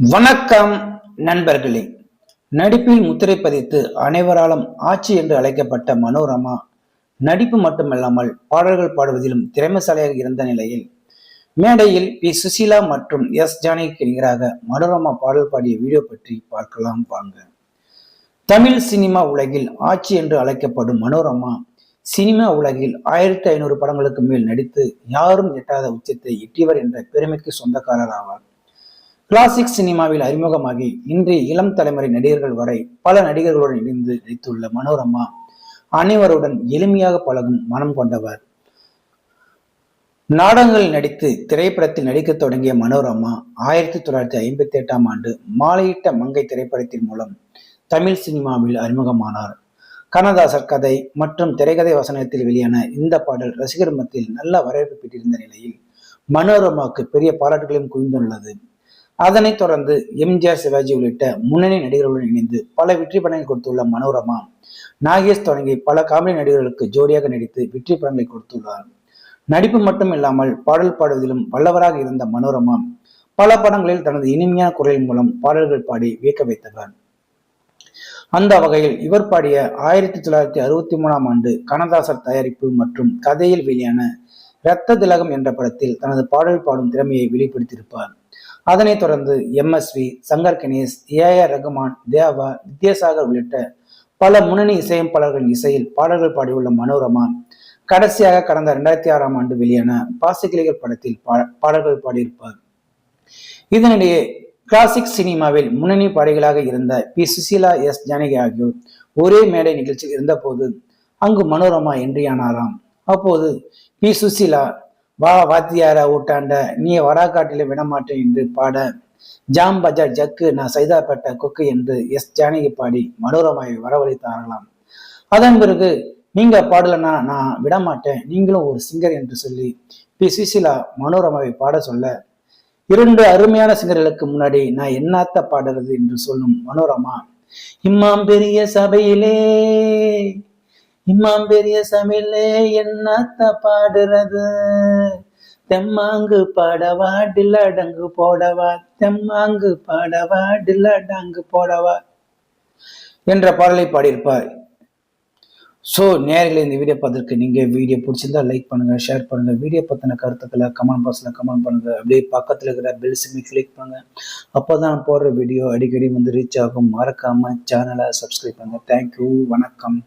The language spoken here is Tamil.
வணக்கம் நண்பர்களே. நடிப்பில் முத்திரை பதித்து அனைவராலும் ஆட்சி என்று அழைக்கப்பட்ட மனோரமா நடிப்பு மட்டுமல்லாமல் பாடல்கள் பாடுவதிலும் திறமைசாலியாக இருந்த நிலையில் மேடையில் பி. சுசீலா மற்றும் எஸ். ஜானகிக்கு நிகராக மனோரமா பாடல் பாடிய வீடியோ பற்றி பார்க்கலாம் வாங்க. தமிழ் சினிமா உலகில் ஆட்சி என்று அழைக்கப்படும் மனோரமா சினிமா உலகில் ஆயிரத்தி ஐநூறு படங்களுக்கு மேல் நடித்து யாரும் எட்டாத உச்சத்தை எட்டியவர் என்ற பெருமைக்கு சொந்தக்காரர் ஆவார். கிளாசிக் சினிமாவில் அறிமுகமாகி இன்றைய இளம் தலைமுறை நடிகர்கள் வரை பல நடிகர்களுடன் இணைந்து நடித்துள்ள மனோரமா அனைவருடன் எளிமையாக பழகும் மனம் கொண்டவர். நாடகங்களில் நடித்து திரைப்படத்தில் நடிக்கத் தொடங்கிய மனோரமா ஆயிரத்தி தொள்ளாயிரத்தி ஐம்பத்தி எட்டாம் ஆண்டு மாலையிட்ட மங்கை திரைப்படத்தின் மூலம் தமிழ் சினிமாவில் அறிமுகமானார். கண்ணதாசர் கதை மற்றும் திரைக்கதை வசனத்தில் வெளியான இந்த பாடல் ரசிகர் மத்தியில் நல்ல வரவேற்பு பெற்றிருந்த நிலையில் மனோரமாவுக்கு பெரிய பாராட்டுகளையும் குவிந்துள்ளது. அதனைத் தொடர்ந்து எம்ஜிஆர் சிவாஜி உள்ளிட்ட முன்னணி நடிகர்களுடன் இணைந்து பல வெற்றி படங்களை கொடுத்துள்ள மனோரமா நாகேஷ் தொடங்கி பல காமெடி நடிகர்களுக்கு ஜோடியாக நடித்து வெற்றி படங்களை கொடுத்துள்ளார். நடிப்பு மட்டும் இல்லாமல் பாடல் பாடுவதிலும் வல்லவராக இருந்த மனோரமா பல படங்களில் தனது இனிமையான குரலின் மூலம் பாடல்கள் பாடி வியக்க வைத்தவர். அந்த வகையில் இவர் பாடிய ஆயிரத்தி தொள்ளாயிரத்தி அறுபத்தி மூணாம் ஆண்டு கனதாசர் தயாரிப்பு மற்றும் கதையில் வெளியான இரத்த திலகம் என்ற படத்தில் தனது பாடல் பாடும் திறமையை வெளிப்படுத்தியிருப்பார். அதனைத் தொடர்ந்து MSV Shankar Ganesh A R Rahman Deva Vidyasagar உள்ளிட்ட பல முன்னணி இசையமைப்பாளர்களின் இசையில் பாடல்கள் பாடியுள்ள மனோரமா கடைசியாக கடந்த இரண்டாயிரத்தி ஆறாம் ஆண்டு வெளியான பாசிக்கிளிகள் படத்தில் பா- பாடல்கள் பாடியிருப்பார். இதனிடையே கிளாசிக் சினிமாவில் முன்னணி பாடகிகளாக இருந்த பி. சுசீலா எஸ். ஜானகி ஆகியோர் ஒரே மேடை நிகழ்ச்சியில் இருந்தபோது அங்கு மனோரமா என்றியானாராம். அப்போது பி. சுசீலா வா வாத்தியாரா ஊட்டாண்ட நீ வராக்காட்டில விடமாட்டேன் என்று பாட ஜாம் பஜார் ஜக்கு நான் சைதாப்பேட்ட கொக்கு என்று எஸ் ஜானகி பாடி மனோரமாவை வரவழைத்தார்களாம் அதன் பிறகு நீங்க பாடலனா நான் விடமாட்டேன் நீங்களும் ஒரு சிங்கர் என்று சொல்லி பி. சுசிலா மனோரமாவை பாட சொல்ல இரண்டு அருமையான சிங்கர்களுக்கு முன்னாடி நான் என்னாத்த பாடுறது என்று சொல்லும் மனோரமா இம்மாம் பெரிய சபையிலே இம்மாம் பெரிய சபையிலே என்னத்த பாடுறது? தெம்மாங்கு பாடவா டில்லடங்கு போடவா தெம்மாங்கு பாடவா டில்லடங்கு போடவா என்ற பாடலை பாடியிருப்பார் ஸோ நேரில் இந்த வீடியோ பார்த்துருக்கு நீங்கள் வீடியோ பிடிச்சிருந்தா லைக் பண்ணுங்கள் ஷேர் பண்ணுங்கள் வீடியோ பற்றின கருத்துக்களை கமெண்ட் பாக்ஸில் கமெண்ட் பண்ணுங்கள் அப்படியே பக்கத்தில் இருக்கிற பெல் சிம்மி கிளிக் பண்ணுங்கள் அப்போ தான் போடுற வீடியோ அடிக்கடி வந்து ரீச் ஆகும். மறக்காமல் சேனலை சப்ஸ்கிரைப் பண்ணுங்கள் தேங்க்யூ வணக்கம்.